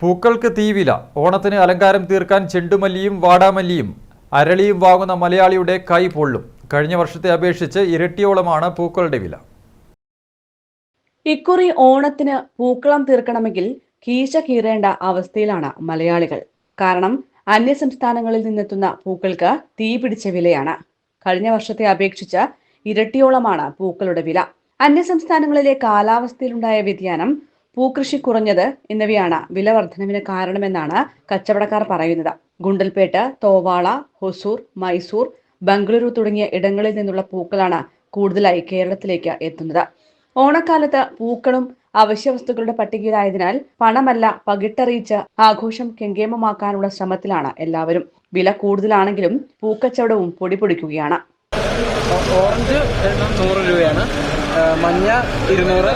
പൂക്കൾക്ക് തീവില. ഓണത്തിന് അലങ്കാരം തീർക്കാൻ ചെണ്ടുമല്ലിയും വാടാമല്ലിയും അരളിയും വാങ്ങുന്ന മലയാളിയുടെ കൈ പൊള്ളും. കഴിഞ്ഞ വർഷത്തെ അപേക്ഷിച്ച് ഇരട്ടിയോളമാണ് പൂക്കളുടെ വില. ഇക്കുറി ഓണത്തിന് പൂക്കളം തീർക്കണമെങ്കിൽ കീശ കീറേണ്ട അവസ്ഥയിലാണ് മലയാളികൾ. കാരണം അന്യ സംസ്ഥാനങ്ങളിൽ നിന്നെത്തുന്ന പൂക്കൾക്ക് തീ പിടിച്ച വിലയാണ്. കഴിഞ്ഞ വർഷത്തെ അപേക്ഷിച്ച് ഇരട്ടിയോളമാണ് പൂക്കളുടെ വില. അന്യ സംസ്ഥാനങ്ങളിലെ കാലാവസ്ഥയിലുണ്ടായ വ്യതിയാനം പൂക്കൃഷി കുറഞ്ഞത് എന്നിവയാണ് വില വർധനവിന് കാരണമെന്നാണ് കച്ചവടക്കാർ പറയുന്നത്. ഗുണ്ടൽപേട്ട് തോവാള ഹൊസൂർ മൈസൂർ ബംഗളൂരു തുടങ്ങിയ ഇടങ്ങളിൽ നിന്നുള്ള പൂക്കളാണ് കൂടുതലായി കേരളത്തിലേക്ക് എത്തുന്നത്. ഓണക്കാലത്ത് പൂക്കളും അവശ്യവസ്തുക്കളുടെ പട്ടികയിലായതിനാൽ പണമല്ല പകിട്ടറിയിച്ച് ആഘോഷം കെങ്കേമമാക്കാനുള്ള ശ്രമത്തിലാണ് എല്ലാവരും. വില കൂടുതലാണെങ്കിലും പൂക്കച്ചവടവും പൊടിപൊടിക്കുകയാണ്. ഓറഞ്ച് നൂറ് രൂപയാണ്. മഞ്ഞ ഇരുന്നൂറ്.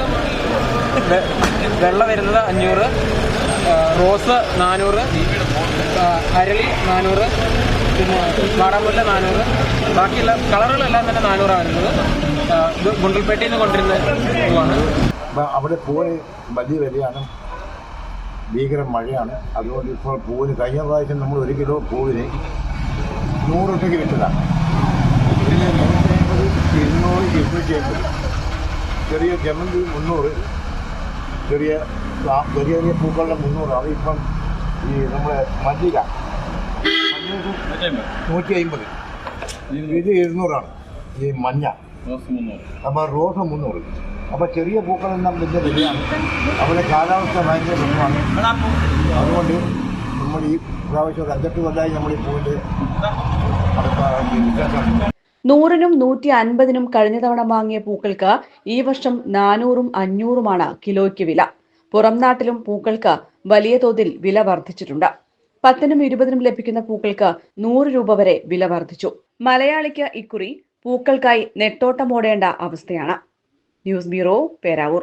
വെള്ള വരുന്നത് അഞ്ഞൂറ് റോസ് നാനൂറ് അരളി നാനൂറ് പിന്നെ വാടാമുല്ല നാനൂറ്. ബാക്കിയുള്ള കളറുകളെല്ലാം തന്നെ നാനൂറാണ് വരുന്നത്. ഇത് ഗുണ്ടൽപേട്ടയിൽ നിന്ന് കൊണ്ടിരുന്ന പൂവാണ് അവിടെ പൂവിന് വലിയ വിലയാണ്. ഭീകര മഴയാണ്. അതുകൊണ്ട് ഇപ്പോൾ പൂവിന് കഴിഞ്ഞ പ്രാവശ്യം നമ്മൾ ഒരു കിലോ പൂവിന് നൂറ് രൂപയ്ക്ക് വിറ്റതാണ്. ഇതിന് നൂറ്റി അമ്പത് ഇരുന്നൂറ് ഇരുന്നൂറ്റി അമ്പത് ചെറിയ ജമന്തി മുന്നൂറ്. ചെറിയ ചെറിയ ചെറിയ പൂക്കളുടെ മുന്നൂറ്. അതിപ്പം ഈ നമ്മുടെ മല്ലിക. നൂറ്റി അമ്പത് ഇത് ഇരുന്നൂറാണ്. ഈ മഞ്ഞ. അപ്പോൾ റോസ് മുന്നൂറ്. അപ്പോൾ ചെറിയ പൂക്കളെല്ലാം വലിയ വിലയാണ്. അവിടെ കാലാവസ്ഥ ഭയങ്കര പ്രശ്നമാണ് അതുകൊണ്ട് നമ്മൾ ഈ പ്രാവശ്യം ഒരു അഞ്ചെട്ട് കൊല്ലമായി നമ്മൾ ഈ പൂവിന്റെ അടുത്ത നൂറിനും നൂറ്റി അൻപതിനും കഴിഞ്ഞ തവണ വാങ്ങിയ പൂക്കൾക്ക് ഈ വർഷം നാനൂറും അഞ്ഞൂറുമാണ് കിലോയ്ക്ക് വില. പുറം നാട്ടിലും പൂക്കൾക്ക് വലിയ തോതിൽ വില വർദ്ധിച്ചിട്ടുണ്ട്. പത്തിനും ഇരുപതിനും ലഭിക്കുന്ന പൂക്കൾക്ക് നൂറ് രൂപ വരെ വില വർദ്ധിച്ചു. മലയാളിക്ക് ഇക്കുറി പൂക്കൾക്കായി നെട്ടോട്ടമോടേണ്ട അവസ്ഥയാണ്. News bureau Peravoor.